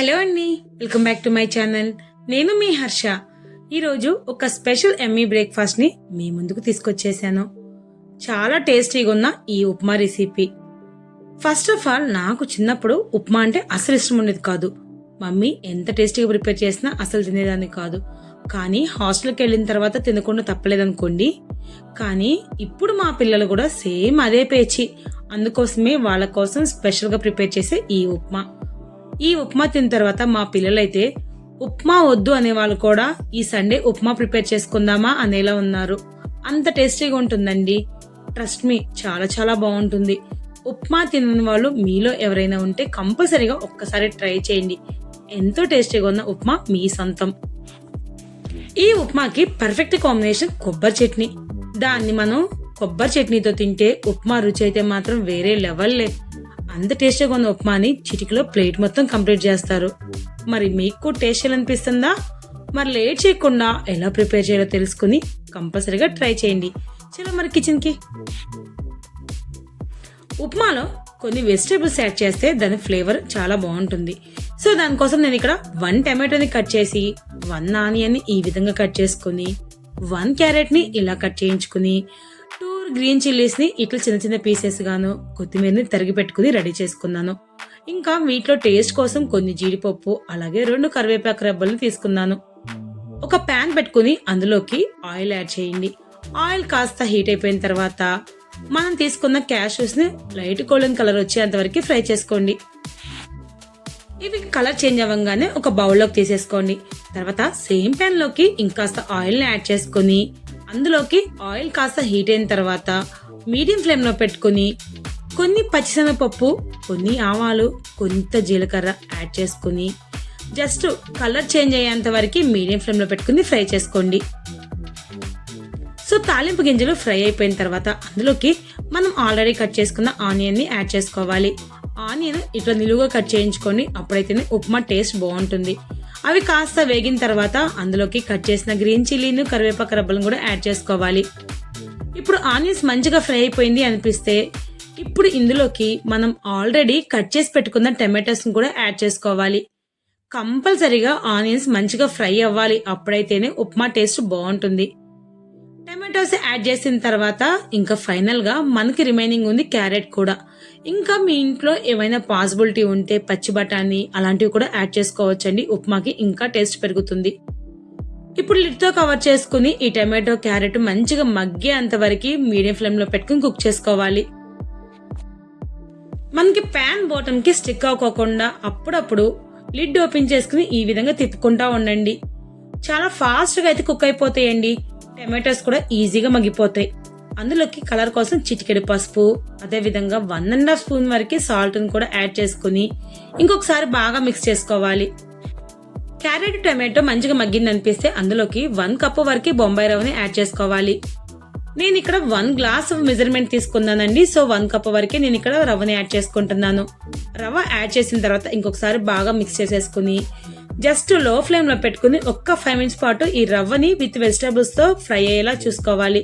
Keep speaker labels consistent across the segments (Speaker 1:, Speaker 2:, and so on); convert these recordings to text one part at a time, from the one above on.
Speaker 1: Hello అండి welcome back to my channel. నేను మీ హర్ష. ఈరోజు ఒక స్పెషల్ ఎమ్మీ బ్రేక్ఫాస్ట్ని మీ ముందుకు తీసుకొచ్చేసాను. చాలా టేస్టీగా ఉన్న ఈ upma recipe. First of all నాకు చిన్నప్పుడు ఉప్మా అంటే అసలు ఇష్టం ఉండేది కాదు. మమ్మీ ఎంత టేస్టీగా ప్రిపేర్ చేసినా అసలు తినేదాన్ని కాదు. కానీ హాస్టల్కి వెళ్ళిన తర్వాత తినకుండా తప్పలేదనుకోండి. కానీ ఇప్పుడు మా పిల్లలు కూడా సేమ్ అదే పేచి. అందుకోసమే వాళ్ళ కోసం స్పెషల్గా ప్రిపేర్ చేసే ఈ ఉప్మా. ఈ ఉప్మా తిన్న తర్వాత మా పిల్లలైతే ఉప్మా వద్దు అనే వాళ్ళు కూడా ఈ సండే ఉప్మా ప్రిపేర్ చేసుకుందామా అనేలా ఉన్నారు. అంత టేస్టీగా ఉంటుందండి. ట్రస్ట్ మీ చాలా చాలా బాగుంటుంది. ఉప్మా తినని వాళ్ళు మీలో ఎవరైనా ఉంటే కంపల్సరీగా ఒక్కసారి ట్రై చేయండి. ఎంతో టేస్టీగా ఉన్న ఉప్మా మీ సొంతం. ఈ ఉప్మాకి పర్ఫెక్ట్ కాంబినేషన్ కొబ్బరి చట్నీ. దాన్ని మనం కొబ్బరి చట్నీతో తింటే ఉప్మా రుచి అయితే మాత్రం వేరే లెవెల్లే అంత టేస్టీగా ఉన్న ఉప్మాని చిటికలో ప్లేట్ మొత్తం కంప్లీట్ చేస్తారు. మరి మీకు టేస్ట్ అనిపిస్తుందా మరి లేట్ చేయకుండా ఎలా ప్రిపేర్ చేయాలో తెలుసుకుని కంపల్సరీగా ట్రై చేయండి. చలో మరి కిచెన్కి ఉప్మాలో కొన్ని వెజిటేబుల్స్ యాడ్ చేస్తే దాని ఫ్లేవర్ చాలా బాగుంటుంది. సో దానికోసం నేను ఇక్కడ వన్ టమాటోని కట్ చేసి వన్ ఆనియన్ని ఈ విధంగా కట్ చేసుకుని వన్ క్యారెట్ని ఇలా కట్ చేయించుకుని గ్రీన్ చిల్లీస్ని ఇట్లా చిన్న చిన్న పీసెస్ గాను కొత్తిమీరని తరిగి పెట్టుకుని రెడీ చేసుకున్నాను. ఇంకా వీటిలో టేస్ట్ కోసం కొన్ని జీడిపప్పు అలాగే రెండు కరివేపాకు రెబ్బల్ని తీసుకున్నాను. ఒక ప్యాన్ పెట్టుకుని అందులోకి ఆయిల్ యాడ్ చేయండి. ఆయిల్ కాస్త హీట్ అయిపోయిన తర్వాత మనం తీసుకున్న క్యాషెస్ని లైట్ గోల్డెన్ కలర్ వచ్చేంత వరకు ఫ్రై చేసుకోండి. ఇవి కలర్ చేంజ్ అవ్వగానే ఒక బౌల్లోకి తీసేసుకోండి. తర్వాత సేమ్ ప్యాన్లోకి ఇంకాస్త ఆయిల్ని యాడ్ చేసుకొని అందులోకి ఆయిల్ కాస్త హీట్ అయిన తర్వాత మీడియం ఫ్లేమ్లో పెట్టుకొని కొన్ని పచ్చిశనగపప్పు కొన్ని ఆవాలు కొంత జీలకర్ర యాడ్ చేసుకుని జస్ట్ కలర్ చేంజ్ అయ్యేంత వరకు మీడియం ఫ్లేమ్లో పెట్టుకుని ఫ్రై చేసుకోండి. సో తాలింపు గింజలు ఫ్రై అయిపోయిన తర్వాత అందులోకి మనం ఆల్రెడీ కట్ చేసుకున్న ఆనియన్ని యాడ్ చేసుకోవాలి. ఆనియన్ ఇట్లా నిలువుగా కట్ చేయించుకొని అప్పుడైతేనే ఉప్మా టేస్ట్ బాగుంటుంది. అవి కాస్త వేగిన తర్వాత అందులోకి కట్ చేసిన గ్రీన్ చిల్లీను కరివేపాకు రబ్బలను కూడా యాడ్ చేసుకోవాలి. ఇప్పుడు ఆనియన్స్ మంచిగా ఫ్రై అయిపోయింది అనిపిస్తే ఇప్పుడు ఇందులోకి మనం ఆల్రెడీ కట్ చేసి పెట్టుకున్న టమాటోస్ని కూడా యాడ్ చేసుకోవాలి. కంపల్సరీగా ఆనియన్స్ మంచిగా ఫ్రై అవ్వాలి. అప్పుడైతేనే ఉప్మా టేస్ట్ బాగుంటుంది. టొమాటోస్ యాడ్ చేసిన తర్వాత ఇంకా ఫైనల్గా మనకి రిమైనింగ్ ఉంది క్యారెట్ కూడా. ఇంకా మీ ఇంట్లో ఏమైనా పాసిబిలిటీ ఉంటే పచ్చి బఠానీ అలాంటివి కూడా యాడ్ చేసుకోవచ్చండి. ఉప్మాకి ఇంకా టేస్ట్ పెరుగుతుంది. ఇప్పుడు లిడ్తో కవర్ చేసుకుని ఈ టమాటో క్యారెట్ మంచిగా మగ్గేంత వరకు మీడియం ఫ్లేమ్లో పెట్టుకుని కుక్ చేసుకోవాలి. మనకి ప్యాన్ బోటంకి స్టిక్ అవ్వకోకుండా అప్పుడప్పుడు లిడ్ ఓపెన్ చేసుకుని ఈ విధంగా తిప్పుకుంటా ఉండండి. చాలా ఫాస్ట్గా అయితే కుక్ అయిపోతాయండి. టమాటోస్ కూడా ఈజీగా మగ్గిపోతాయి. అందులోకి కలర్ కోసం చిటికెడు పసుపు అదేవిధంగా వన్ అండ్ హాఫ్ స్పూన్ వరకు సాల్ట్ని కూడా యాడ్ చేసుకుని ఇంకొకసారి బాగా మిక్స్ చేసుకోవాలి. క్యారెట్ టమాటో మంచిగా మగ్గింది అనిపిస్తే అందులోకి వన్ కప్ వరకు బొంబాయి రవ్వని యాడ్ చేసుకోవాలి. నేను ఇక్కడ వన్ గ్లాస్ మెజర్మెంట్ తీసుకున్నానండి. సో వన్ కప్ వరకే నేను ఇక్కడ రవ్వని యాడ్ చేసుకుంటున్నాను. రవ్వ యాడ్ చేసిన తర్వాత ఇంకొకసారి బాగా మిక్స్ చేసేసుకుని జస్ట్లో ఫ్లేమ్లో పెట్టుకుని ఒక్క ఫైవ్ మినిట్స్ పాటు ఈ రవ్వని విత్ వెజిటేబుల్స్తో ఫ్రై అయ్యేలా చూసుకోవాలి.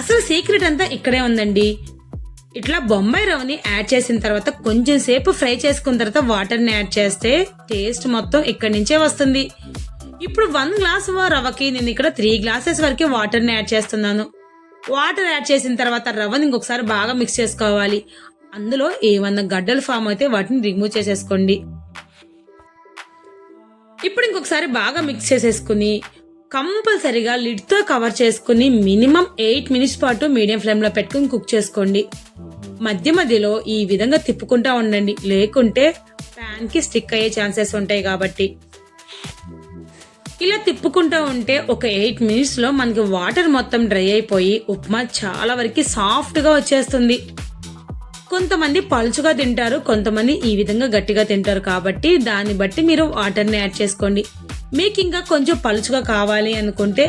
Speaker 1: అసలు సీక్రెట్ అంతా ఇక్కడే ఉందండి. ఇట్లా బొంబాయి రవ్వని యాడ్ చేసిన తర్వాత కొంచెం సేపు ఫ్రై చేసుకున్న తర్వాత వాటర్ని యాడ్ చేస్తే టేస్ట్ మొత్తం ఇక్కడి నుంచే వస్తుంది. ఇప్పుడు వన్ గ్లాస్ రవ్వకి నేను ఇక్కడ త్రీ గ్లాసెస్ వరకు వాటర్ని యాడ్ చేస్తున్నాను. వాటర్ యాడ్ చేసిన తర్వాత రవ్వని ఇంకొకసారి బాగా మిక్స్ చేసుకోవాలి. అందులో ఏమన్నా గడ్డలు ఫామ్ అయితే వాటిని రిమూవ్ చేసేసుకోండి. ఇప్పుడు ఇంకొకసారి బాగా మిక్స్ చేసేసుకుని కంపల్సరిగా లిడ్తో కవర్ చేసుకుని మినిమం ఎయిట్ మినిట్స్ పాటు మీడియం ఫ్లేమ్లో పెట్టుకుని కుక్ చేసుకోండి. మధ్య మధ్యలో ఈ విధంగా తిప్పుకుంటా ఉండండి. లేకుంటే ప్యాన్కి స్టిక్ అయ్యే ఛాన్సెస్ ఉంటాయి కాబట్టి. ఇలా తిప్పుకుంటూ ఉంటే ఒక ఎయిట్ మినిట్స్లో మనకి వాటర్ మొత్తం డ్రై అయిపోయి ఉప్మా చాలా వరకు సాఫ్ట్గా వచ్చేస్తుంది. కొంతమంది పలుచుగా తింటారు కొంతమంది ఈ విధంగా గట్టిగా తింటారు కాబట్టి దాన్ని బట్టి మీరు వాటర్ని యాడ్ చేసుకోండి. మీకు ఇంకా కొంచెం పలుచుగా కావాలి అనుకుంటే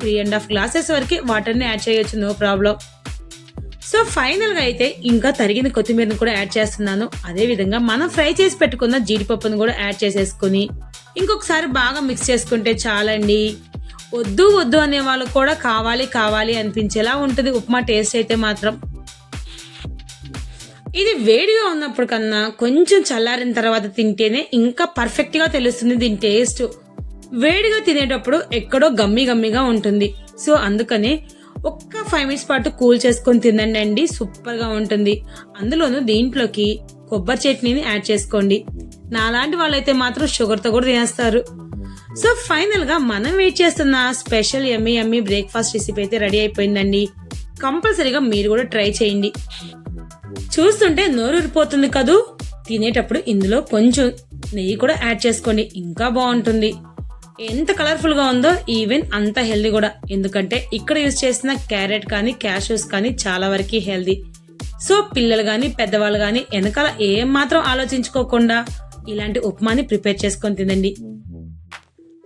Speaker 1: త్రీ అండ్ హాఫ్ గ్లాసెస్ వరకు వాటర్ని యాడ్ చేయొచ్చు నో ప్రాబ్లం సో ఫైనల్గా అయితే ఇంకా తరిగిన కొత్తిమీరని కూడా యాడ్ చేస్తున్నాను. అదే విధంగా మనం ఫ్రై చేసి పెట్టుకున్న జీడిపప్పును కూడా యాడ్ చేసేసుకుని ఇంకొకసారి బాగా మిక్స్ చేసుకుంటే చాలండి. వద్దు వద్దు అనే వాళ్ళు కూడా కావాలి కావాలి అనిపించేలా ఉంటుంది. ఉప్మా టేస్ట్ అయితే మాత్రం. ఇది వేడిగా ఉన్నప్పుడు కన్నా కొంచెం చల్లారిన తర్వాత తింటేనే ఇంకా పర్ఫెక్ట్గా తెలుస్తుంది దీని టేస్ట్ వేడిగా తినేటప్పుడు ఎక్కడో గమ్మి గమ్మిగా ఉంటుంది. సో అందుకనే ఒక్క ఫైవ్ మినిట్స్ పాటు కూల్ చేసుకొని తినండి అండి. సూపర్గా ఉంటుంది. అందులోనూ దీంట్లోకి కొబ్బరి చట్నీని యాడ్ చేసుకోండి. నాలాంటి వాళ్ళైతే మాత్రం షుగర్తో కూడా తినేస్తారు. సో ఫైనల్గా మనం వెయిట్ చేస్తున్న special Emmy Emmy breakfast recipe అయితే రెడీ అయిపోయిందండి. కంపల్సరీగా మీరు కూడా ట్రై చేయండి. చూస్తుంటే నోరూరిపోతుంది కదూ? తినేటప్పుడు ఇందులో కొంచెం నెయ్యి కూడా యాడ్ చేసుకోండి ఇంకా బాగుంటుంది. ఎంత కలర్ఫుల్గా ఉందో ఈవెన్ అంత హెల్దీ కూడా. ఎందుకంటే ఇక్కడ యూజ్ చేసిన క్యారెట్ కానీ క్యాషూస్ కానీ చాలా వరకు హెల్దీ. సో పిల్లలు కానీ పెద్దవాళ్ళు కానీ వెనకాల ఏం మాత్రం ఆలోచించుకోకుండా ఇలాంటి ఉప్మాని ప్రిపేర్ చేసుకొని తినండి.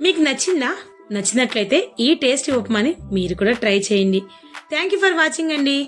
Speaker 1: మీకు నచ్చిందా? నచ్చినట్లయితే ఈ టేస్టీ ఉప్మాని మీరు కూడా ట్రై చేయండి. థ్యాంక్ యూ ఫర్ వాచింగ్ అండి.